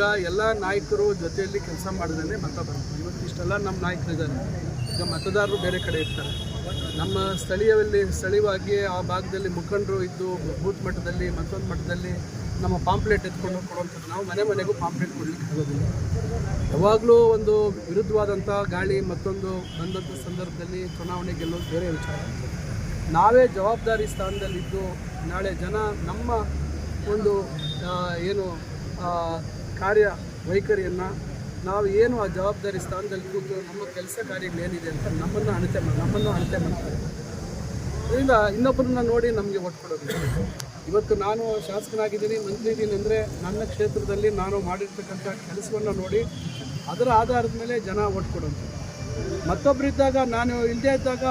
ಈಗ ಎಲ್ಲ ನಾಯಕರು ಜೊತೆಯಲ್ಲಿ ಕೆಲಸ ಮಾಡಿದ್ರೆ ಮತ ಬರುತ್ತೆ. ಇವತ್ತು ಇಷ್ಟೆಲ್ಲ ನಮ್ಮ ನಾಯಕರಿದ್ದಾರೆ. ಈಗ ಮತದಾರರು ಬೇರೆ ಕಡೆ ಇರ್ತಾರೆ. ನಮ್ಮ ಸ್ಥಳೀಯದಲ್ಲಿ ಸ್ಥಳೀಯವಾಗಿ ಆ ಭಾಗದಲ್ಲಿ ಮುಖಂಡರು ಇದ್ದು ಬೂತ್ ಮಟ್ಟದಲ್ಲಿ, ಮತ್ತೊಂದು ಮಟ್ಟದಲ್ಲಿ ನಮ್ಮ ಪಾಂಪ್ಲೆಟ್ ಎತ್ಕೊಂಡು ಕೊಡುವಂಥದ್ದು ನಾವು ಮನೆ ಮನೆಗೂ ಪಾಂಪ್ಲೆಟ್ ಕೊಡಲಿಕ್ಕೆ ಆಗೋದಿಲ್ಲ. ಯಾವಾಗಲೂ ಒಂದು ವಿರುದ್ಧವಾದಂಥ ಗಾಳಿ ಮತ್ತೊಂದು ಬಂದಂಥ ಸಂದರ್ಭದಲ್ಲಿ ಚುನಾವಣೆ ಗೆಲ್ಲೋದು ಬೇರೆ ವಿಚಾರ. ನಾವೇ ಜವಾಬ್ದಾರಿ ಸ್ಥಾನದಲ್ಲಿದ್ದು ನಾಳೆ ಜನ ನಮ್ಮ ಒಂದು ಏನು ಕಾರ್ಯ ವೈಖರಿಯನ್ನು ನಾವು ಏನು ಆ ಜವಾಬ್ದಾರಿ ಸ್ಥಾನದಲ್ಲಿ ಕೂತು ನಮ್ಮ ಕೆಲಸ ಕಾರ್ಯಗಳೇನಿದೆ ಅಂತ ನಮ್ಮನ್ನು ಅಣತೆ ಮಾಡಿ ನಮ್ಮನ್ನು ಅಣತೆ ಮಾಡ್ತಾರೆ. ಅದರಿಂದ ಇನ್ನೊಬ್ಬರನ್ನ ನೋಡಿ ನಮಗೆ ಕೊಡೋದು. ಇವತ್ತು ನಾನು ಶಾಸಕನಾಗಿದ್ದೀನಿ, ಮಂತ್ರಿ ಇದ್ದೀನಿ ಅಂದರೆ ನನ್ನ ಕ್ಷೇತ್ರದಲ್ಲಿ ನಾನು ಮಾಡಿರ್ತಕ್ಕಂಥ ಕೆಲಸವನ್ನು ನೋಡಿ ಅದರ ಆಧಾರದ ಮೇಲೆ ಜನ ಒಟ್ಟು ಕೊಡೋದು. ಮತ್ತೊಬ್ಬರಿದ್ದಾಗ ನಾನು ಇಲ್ಲದೇ ಇದ್ದಾಗ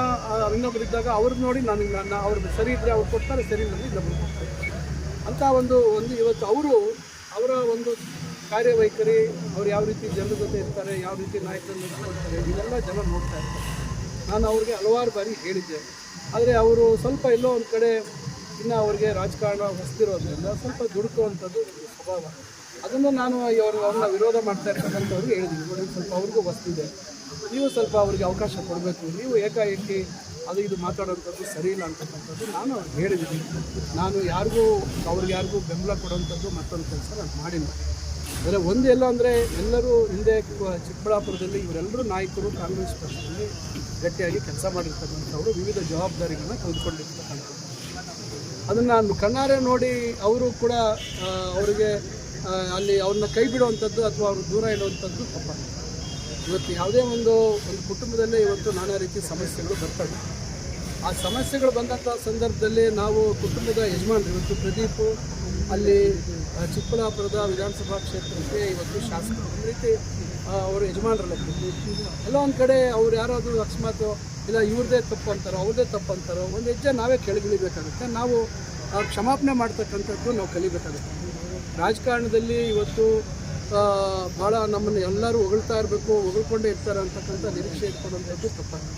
ಇನ್ನೊಬ್ಬರಿದ್ದಾಗ ಅವ್ರನ್ನ ನೋಡಿ ನನಗೆ ನನ್ನ ಅವ್ರದ್ದು ಸರಿ ಇದ್ದರೆ ಅವ್ರು ಕೊಡ್ತಾರೆ, ಸರಿ ಇಲ್ಲ ಇನ್ನೊಬ್ರು ಕೊಡ್ತಾರೆ. ಅಂತ ಒಂದು ಒಂದು ಇವತ್ತು ಅವರು ಅವರ ಒಂದು ಕಾರ್ಯವೈಖರಿ, ಅವ್ರು ಯಾವ ರೀತಿ ಜನರ ಜೊತೆ ಇರ್ತಾರೆ, ಯಾವ ರೀತಿ ನಾಯಕರನ್ನು ನೋಡ್ಕೊಳ್ತಾರೆ ಇದೆಲ್ಲ ಜನ ನೋಡ್ತಾ ಇರ್ತಾರೆ. ನಾನು ಅವ್ರಿಗೆ ಹಲವಾರು ಬಾರಿ ಹೇಳಿದ್ದೆ. ಆದರೆ ಅವರು ಸ್ವಲ್ಪ ಎಲ್ಲೋ ಒಂದು ಕಡೆ ಇನ್ನು ಅವ್ರಿಗೆ ರಾಜಕಾರಣ ಹೊಸ್ತಿರೋದ್ರಿಂದ ಸ್ವಲ್ಪ ದುಡುಕುವಂಥದ್ದು ಸ್ವಭಾವ. ಅದನ್ನು ನಾನು ಅವರು ಅವ್ರನ್ನ ವಿರೋಧ ಮಾಡ್ತಾ ಇರ್ತಕ್ಕಂಥವ್ರಿಗೆ ಹೇಳಿದ್ವಿ ನೋಡಿ, ಸ್ವಲ್ಪ ಅವ್ರಿಗೂ ಹೊಸ್ತಿದೆ ನೀವು ಸ್ವಲ್ಪ ಅವ್ರಿಗೆ ಅವಕಾಶ ಕೊಡಬೇಕು. ನೀವು ಏಕಾಏಕಿ ಅದು ಇದು ಮಾತಾಡೋವಂಥದ್ದು ಸರಿ ಇಲ್ಲ ಅಂತಕ್ಕಂಥದ್ದು ನಾನು ಹೇಳಿದ್ದೀನಿ. ನಾನು ಯಾರಿಗೂ, ಅವ್ರಿಗೆ ಯಾರಿಗೂ ಬೆಂಬಲ ಕೊಡೋವಂಥದ್ದು ಮತ್ತೊಂದು ಕೆಲಸ ನಾನು ಮಾಡಿಲ್ಲ. ಅಂದರೆ ಒಂದು ಎಲ್ಲ ಅಂದರೆ ಎಲ್ಲರೂ ಹಿಂದೆ ಚಿಕ್ಕಬಳ್ಳಾಪುರದಲ್ಲಿ ಇವರೆಲ್ಲರೂ ನಾಯಕರು ಕಾಂಗ್ರೆಸ್ ಪಕ್ಷದಲ್ಲಿ ಗಟ್ಟಿಯಾಗಿ ಕೆಲಸ ಮಾಡಿರ್ತಕ್ಕಂಥವ್ರು, ವಿವಿಧ ಜವಾಬ್ದಾರಿಗಳನ್ನ ತೆಗೆದುಕೊಂಡಿರ್ತಕ್ಕಂಥವ್ರು. ಅದನ್ನು ನಾನು ಕಣ್ಣಾರೆ ನೋಡಿ ಅವರು ಕೂಡ ಅವರಿಗೆ ಅಲ್ಲಿ ಅವ್ರನ್ನ ಕೈ ಬಿಡುವಂಥದ್ದು ಅಥವಾ ಅವರು ದೂರ ಇಡುವಂಥದ್ದು ತಪ್ಪಾಗಿದೆ ಇವತ್ತು ಯಾವುದೇ ಒಂದು ಒಂದು ಕುಟುಂಬದಲ್ಲೇ ಇವತ್ತು ನಾನಾ ರೀತಿ ಸಮಸ್ಯೆಗಳು ಬರ್ತವೆ. ಆ ಸಮಸ್ಯೆಗಳು ಬಂದಂಥ ಸಂದರ್ಭದಲ್ಲಿ ನಾವು ಕುಟುಂಬದ ಯಜಮಾನರು, ಇವತ್ತು ಪ್ರದೀಪ್ ಅಲ್ಲಿ ಚಿಕ್ಕಬಳ್ಳಾಪುರದ ವಿಧಾನಸಭಾ ಕ್ಷೇತ್ರಕ್ಕೆ ಇವತ್ತು ಶಾಸಕರು. ಒಂದು ರೀತಿ ಅವರು ಯಜಮಾನರಲ್ಲ ಎಲ್ಲ ಒಂದು ಕಡೆ ಅವ್ರು ಯಾರಾದರೂ ಅಕಸ್ಮಾತ್ ಇಲ್ಲ, ಇವ್ರದೇ ತಪ್ಪು ಅಂತಾರೋ, ಅವ್ರದೇ ತಪ್ಪು ಅಂತಾರೋ, ಒಂದು ಹೆಜ್ಜೆ ನಾವೇ ಕೆಳಗಿಳಿಬೇಕಾಗುತ್ತೆ. ನಾವು ಕ್ಷಮಾಪಣೆ ಮಾಡ್ತಕ್ಕಂಥದ್ದು ನಾವು ಕಲಿಬೇಕಾಗುತ್ತೆ. ರಾಜಕಾರಣದಲ್ಲಿ ಇವತ್ತು ಭಾಳ ನಮ್ಮನ್ನು ಎಲ್ಲರೂ ಹೊಗಳ್ತಾ ಇರಬೇಕು, ಹೊಗಳ್ಕೊಂಡೇ ಇರ್ತಾರೆ ಅಂತಕ್ಕಂಥ ನಿರೀಕ್ಷೆ ಇಟ್ಕೊಂಡಂಥದ್ದು ತಪ್ಪಾಗಿದೆ.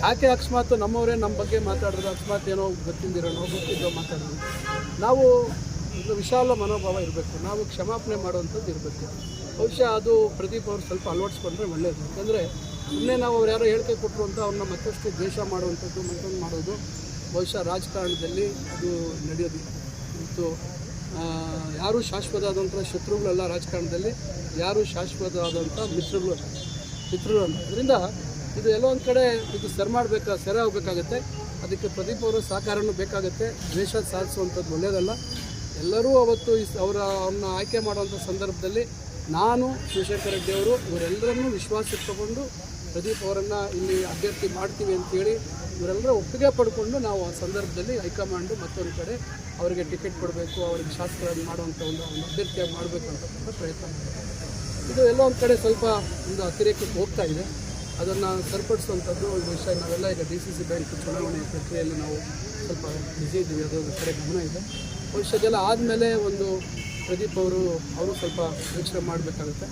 ಯಾಕೆ ಅಕಸ್ಮಾತ್ ನಮ್ಮವರೇ ನಮ್ಮ ಬಗ್ಗೆ ಮಾತಾಡಿದ್ರು ಅಕಸ್ಮಾತ್ ಏನೋ ಗೊತ್ತಿದ್ದಿರೋನೋ ಗೊತ್ತಿದ್ದೋ ಮಾತಾಡಿದ್ರು ನಾವು ವಿಶಾಲ ಮನೋಭಾವ ಇರಬೇಕು. ನಾವು ಕ್ಷಮಾಪಣೆ ಮಾಡುವಂಥದ್ದು ಇರಬೇಕು. ಬಹುಶಃ ಅದು ಪ್ರದೀಪ್ ಅವರು ಸ್ವಲ್ಪ ಅಳವಡಿಸ್ಕೊಂಡ್ರೆ ಒಳ್ಳೆಯದು ಯಾಕಂದರೆ ಸುಮ್ಮನೆ ನಾವು ಅವ್ರು ಯಾರೋ ಹೇಳಿಕೆ ಕೊಟ್ಟರು ಅಂತ ಅವ್ರನ್ನ ಮತ್ತಷ್ಟು ದ್ವೇಷ ಮಾಡುವಂಥದ್ದು, ಮತ್ತೊಂದು ಮಾಡೋದು, ಬಹುಶಃ ರಾಜಕಾರಣದಲ್ಲಿ ಅದು ನಡೆಯೋದಿಲ್ಲ ಮತ್ತು ಯಾರೂ ಶಾಶ್ವತ ಆದಂಥ ಶತ್ರುಗಳಲ್ಲ ರಾಜಕಾರಣದಲ್ಲಿ, ಯಾರೂ ಶಾಶ್ವತ ಆದಂಥ ಮಿತ್ರಗಳು. ಮಿತ್ರರು ಅದರಿಂದ ಇದು ಎಲ್ಲೋ ಒಂದು ಕಡೆ ಇದು ಸರಿ ಮಾಡಬೇಕಾ, ಸೆರೆ ಆಗಬೇಕಾಗತ್ತೆ. ಅದಕ್ಕೆ ಪ್ರದೀಪ್ ಅವರ ಸಹಕಾರನೂ ಬೇಕಾಗುತ್ತೆ. ದ್ವೇಷ ಸಾಧಿಸುವಂಥದ್ದು ಒಳ್ಳೆಯದಲ್ಲ ಎಲ್ಲರೂ ಅವತ್ತು ಈ ಅವರ ಅವ್ರನ್ನ ಆಯ್ಕೆ ಮಾಡುವಂಥ ಸಂದರ್ಭದಲ್ಲಿ ನಾನು ಶಿವಶಂಕರ ರೆಡ್ಡಿ ಅವರು ಇವರೆಲ್ಲರನ್ನೂ ವಿಶ್ವಾಸಕ್ಕೆ ತಗೊಂಡು ಪ್ರದೀಪ್ ಅವರನ್ನು ಇಲ್ಲಿ ಅಭ್ಯರ್ಥಿ ಮಾಡ್ತೀವಿ ಅಂತೇಳಿ ಇವರೆಲ್ಲರ ಒಪ್ಪಿಗೆ ಪಡ್ಕೊಂಡು ನಾವು ಆ ಸಂದರ್ಭದಲ್ಲಿ ಹೈಕಮಾಂಡು ಮತ್ತೊಂದು ಕಡೆ ಅವರಿಗೆ ಟಿಕೆಟ್ ಕೊಡಬೇಕು, ಅವರಿಗೆ ಶಾಸಕರಾಗಿ ಮಾಡುವಂಥ ಒಂದು ಒಂದು ಅಭ್ಯರ್ಥಿಯಾಗಿ ಮಾಡಬೇಕು ಅಂತಕ್ಕಂಥ ಪ್ರಯತ್ನ. ಇದು ಎಲ್ಲ ಒಂದು ಕಡೆ ಸ್ವಲ್ಪ ಒಂದು ಅತಿರೇಕಕ್ಕೆ ಹೋಗ್ತಾ ಇದೆ. ಅದನ್ನು ಸರಿಪಡಿಸುವಂಥದ್ದು ಒಂದು ವಿಷಯ. ನಾವೆಲ್ಲ ಈಗ ಡಿ ಸಿ ಸಿ ಬ್ಯಾಂಕ್ ಚುನಾವಣೆ ಪ್ರಕ್ರಿಯೆಯಲ್ಲಿ ನಾವು ಸ್ವಲ್ಪ ಬ್ಯುಸಿ ಇದ್ದೀವಿ. ಅದೊಂದು ಕಡೆ ಗಮನ ಇದೆ. ಭವಿಷ್ಯದೆಲ್ಲ ಆದಮೇಲೆ ಒಂದು ಪ್ರದೀಪ್ ಅವರು ಅವರು ಸ್ವಲ್ಪ ಯೋಚನೆ ಮಾಡಬೇಕಾಗುತ್ತೆ.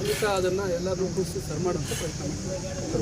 ಅದಕ್ಕೆ ಅದನ್ನು ಎಲ್ಲರೂ ಕೂರಿಸಿ ಸರ್ ಮಾಡೋಂಥ ಪ್ರಯತ್ನ ಮಾಡ್ತಾರೆ